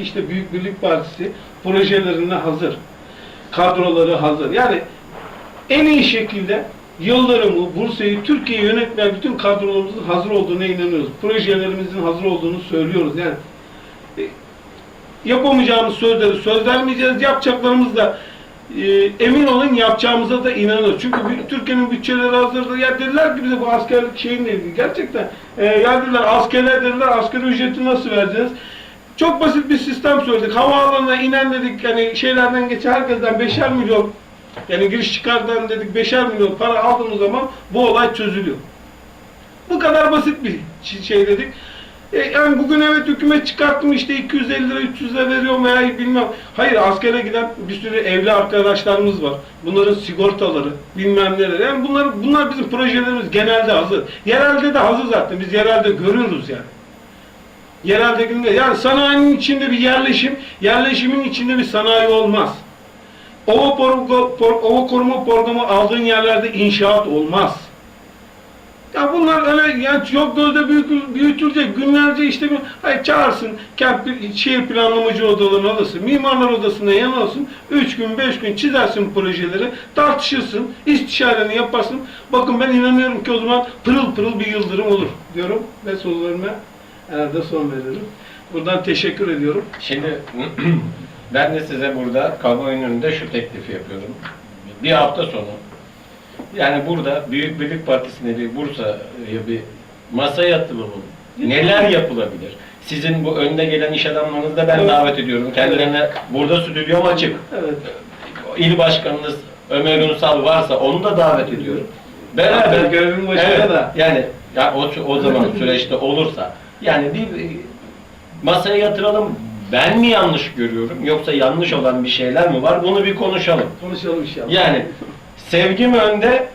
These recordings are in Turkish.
İşte Büyük Birlik Partisi projelerine hazır. Kadroları hazır. Yani en iyi şekilde Yıldırım'ı, Bursa'yı, Türkiye'yi yönetmeyen bütün kadrolarımızın hazır olduğuna inanıyoruz. Projelerimizin hazır olduğunu söylüyoruz. Yani e, yapamayacağımız sözleri söz vermeyeceğiz. Yapacaklarımız da e, emin olun yapacağımıza da inanıyoruz. Çünkü Türkiye'nin bütçeleri hazırdır. Ya dediler ki bize bu askerlik şeyinle ilgili. Gerçekten e, ya dediler askerler dediler asgari ücreti nasıl vereceğiz? Çok basit bir sistem söyledik. Havaalanına inen dedik yani şeylerden geçen herkesten beşer milyon yani giriş çıkardan dedik beşer milyon para aldığımız zaman bu olay çözülüyor. Bu kadar basit bir şey dedik. E, yani bugün evet hükümet çıkarttım işte 250 lira 300 lira veriyorum veya bilmem. Hayır askere giden bir sürü evli arkadaşlarımız var. Bunların sigortaları bilmem neler. Yani bunlar, bunlar bizim projelerimiz genelde hazır. Yerelde de hazır zaten. Biz yerelde görüyoruz yani. Yerelde günde yani sanayinin içinde bir yerleşim, yerleşimin içinde bir sanayi olmaz. Ova, por- por- ova koruma programı aldığın yerlerde inşaat olmaz. Ya bunlar öyle yani çok gözde büyük, büyütülecek günlerce işte bir hayır çağırsın kent bir- şehir planlamacı odalarını alırsın, mimarlar odasına yan alsın, üç gün beş gün çizersin projeleri, tartışırsın, istişareni yaparsın. Bakın ben inanıyorum ki o zaman pırıl pırıl bir yıldırım olur diyorum ve sözlerime herhalde son veririm. Buradan teşekkür ediyorum. Şimdi ben de size burada kamuoyunun önünde şu teklifi yapıyorum. Bir hafta sonu yani burada Büyük Birlik Partisi'ne bir Bursa'ya bir masa yatırımı neler yapılabilir? Sizin bu önde gelen iş adamlarınızı da ben Evet. davet ediyorum. Kendilerine burada stüdyom açık. Evet. İl başkanınız Ömer Ünsal varsa onu da davet ediyorum. Beraber görevin başında Evet, da. yani ya o, o zaman süreçte olursa yani bir masaya yatıralım. Ben mi yanlış görüyorum yoksa yanlış olan bir şeyler mi var? Bunu bir konuşalım. Konuşalım inşallah. Yani sevgi mi önde,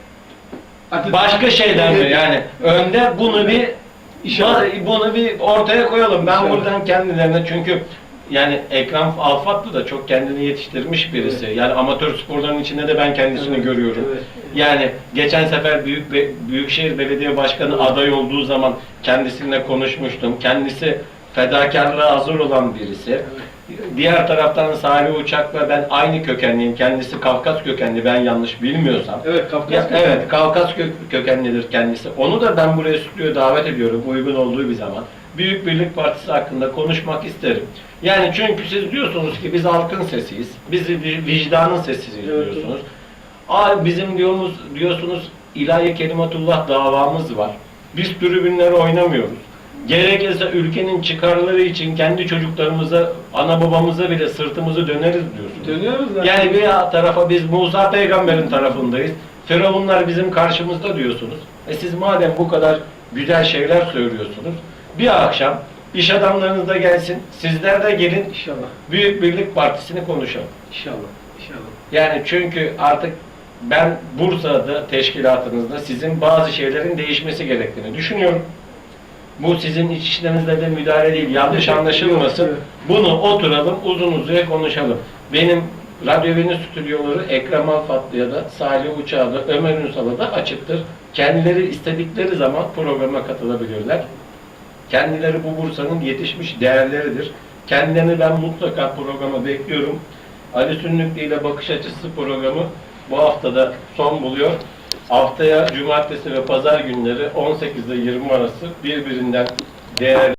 başka şeyler mi? Yani önde bunu bir İnşallah. bunu bir ortaya koyalım. Ben buradan kendilerine çünkü yani Ekrem Alfatlı da çok kendini yetiştirmiş birisi. Yani amatör sporların içinde de ben kendisini Evet, görüyorum. evet. Yani geçen sefer Büyük Be- Büyükşehir Belediye Başkanı aday olduğu zaman kendisiyle konuşmuştum. Kendisi fedakarlığa hazır olan birisi. Diğer taraftan Salih Uçak'la ben aynı kökenliyim. Kendisi Kafkas kökenli ben yanlış bilmiyorsam. Evet, Kafkas Ya, kökenli. evet, Kafkas kö- kökenlidir kendisi. Onu da ben buraya stüdyoya davet ediyorum uygun olduğu bir zaman. Büyük Birlik Partisi hakkında konuşmak isterim. Yani çünkü siz diyorsunuz ki biz halkın sesiyiz. Biz vi- vicdanın sesiyiz diyorsunuz. Aa, bizim diyorsunuz, diyorsunuz ilahi kelimatullah davamız var. Biz tribünlere oynamıyoruz. Gerekirse ülkenin çıkarları için kendi çocuklarımıza, ana babamıza bile sırtımızı döneriz diyorsunuz. Dönüyoruz zaten. Yani bir tarafa biz Musa peygamberin tarafındayız. Firavunlar bizim karşımızda diyorsunuz. E siz madem bu kadar güzel şeyler söylüyorsunuz, bir akşam iş adamlarınız da gelsin, sizler de gelin İnşallah. Büyük Birlik Partisi'ni konuşalım. İnşallah. İnşallah. Yani çünkü artık ben Bursa'da teşkilatınızda sizin bazı şeylerin değişmesi gerektiğini düşünüyorum. Bu sizin iç işlerinizde de müdahale değil, yanlış anlaşılmasın. Bunu oturalım, uzun uzuya konuşalım. Benim Radyo Venüs stüdyoları Ekrem Alfatlı'ya da, Salih Uçağ'a da, Ömer Ünsal'a da açıktır. Kendileri istedikleri zaman programa katılabilirler. Kendileri bu Bursa'nın yetişmiş değerleridir. Kendilerini ben mutlaka programa bekliyorum. Ali Sünnüklü ile Bakış Açısı programı bu haftada son buluyor. Haftaya cumartesi ve pazar günleri 18 ile 20 arası birbirinden değerli